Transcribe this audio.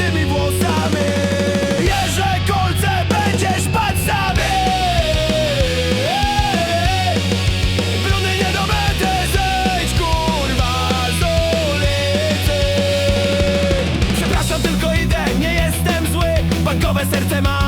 złotymi włosami. Kolce będziesz padł sami. Bruny nie dobędę zejdź kurwa z ulicy. Przepraszam tylko idę, nie jestem zły. Bankowe serce ma